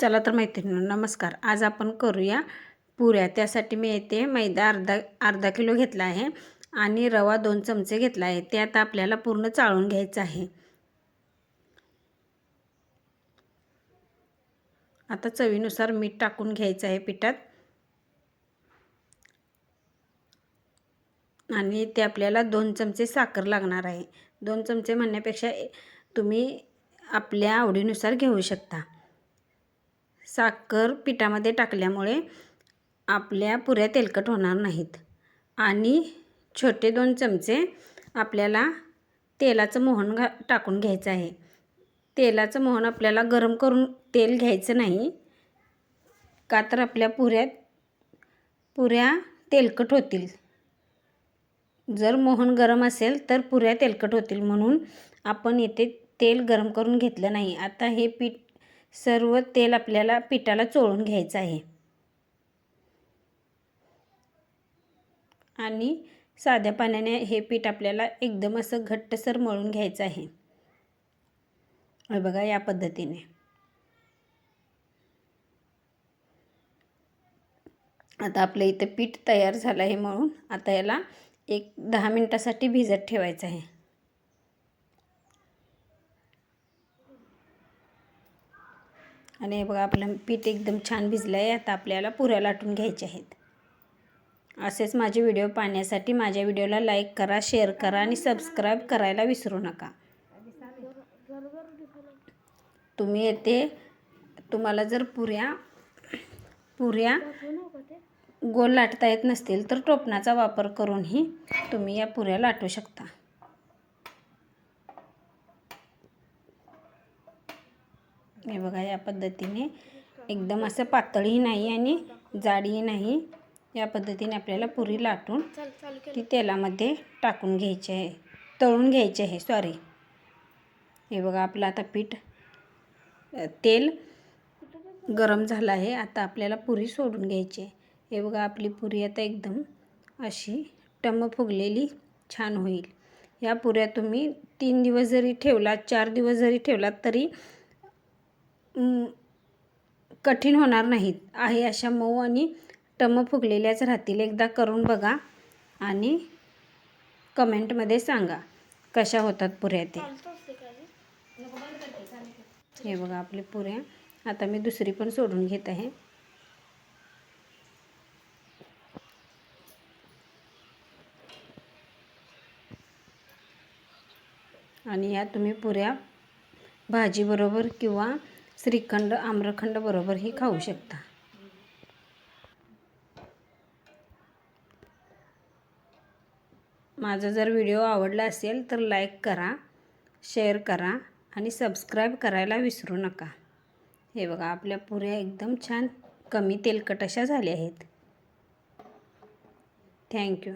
चला तर मैत्रिणी नमस्कार. आज आपण करूया पुऱ्या. त्यासाठी मी येथे मैदा अर्धा अर्धा किलो घेतला आहे आणि रवा दोन चमचे घेतला आहे. ते आता आपल्याला पूर्ण चाळून घ्यायचं आहे. आता चवीनुसार मीठ टाकून घ्यायचं आहे पिठात. आणि ते आपल्याला दोन चमचे साखर लागणार आहे. दोन चमचे म्हणण्यापेक्षा तुम्ही आपल्या आवडीनुसार घेऊ शकता. साखर पिठामध्ये टाकल्यामुळे आपल्या पुऱ्या तेलकट होणार नाहीत. आणि छोटे दोन चमचे आपल्याला तेलाचं मोहन घा टाकून घ्यायचं आहे. तेलाचं मोहन आपल्याला गरम करून तेल घ्यायचं नाही का तर आपल्या पुऱ्यात पुऱ्या तेलकट होतील. जर मोहन गरम असेल तर पुऱ्या तेलकट होतील म्हणून आपण येथे तेल गरम करून घेतलं नाही. आता हे पीठ सर्व तेल आपल्याला पिठाला चोळून घ्यायचं आहे. आणि साध्या पाण्याने हे पीठ आपल्याला एकदम असं घट्टसर मळून घ्यायचं आहे. बघा या पद्धतीने. आता आपलं इथं पीठ तयार झालं आहे म्हणून आता याला एक दहा मिनटासाठी भिजत ठेवायचं आहे. आणि हे बघा आपलं पीठ एकदम छान भिजलं आहे आता आपल्याला पुऱ्या लाटून घ्यायच्या आहेत. असेच माझे व्हिडिओ पाहण्यासाठी माझ्या व्हिडिओला लाईक करा शेअर करा आणि सबस्क्राईब करायला विसरू नका. तुम्ही येथे तुम्हाला जर पुऱ्या पुऱ्या गोल लाटता येत नसतील तर टोपणाचा वापर करूनही तुम्ही या पुऱ्या लाटू शकता. हे बघा या पद्धतीने एकदम असं पातळही नाही आणि जाडही नाही. या पद्धतीने आपल्याला पुरी लाटून ती तेलामध्ये टाकून घ्यायची आहे. तळून घ्यायची आहे सॉरी हे बघा आपलं आता पीठ तेल गरम झालं आहे. आता आपल्याला पुरी सोडून घ्यायची आहे. हे बघा आपली पुरी आता एकदम अशी टम्म फुगलेली छान होईल. या पुऱ्या तुम्ही तीन दिवस जरी ठेवलात चार दिवस जरी ठेवलात तरी कठीण होणार नाहीत. आहे अशा मऊ आणि टम फुगलेल्याच राहतील. एकदा करून बघा आणि कमेंटमध्ये सांगा कशा होतात पुऱ्या ते. हे बघा आपले पुऱ्या. आता मी दुसरी पण सोडून घेत आहे. आणि या तुम्ही पुऱ्या भाजीबरोबर किंवा श्रीखंड आम्रखंड बरोबरही खाऊ शकता. माझा जर व्हिडिओ आवडला असेल तर लाईक करा शेअर करा आणि सबस्क्राईब करायला विसरू नका. हे बघा आपल्या पुऱ्या एकदम छान कमी तेलकट अशा झाल्या आहेत. थँक्यू.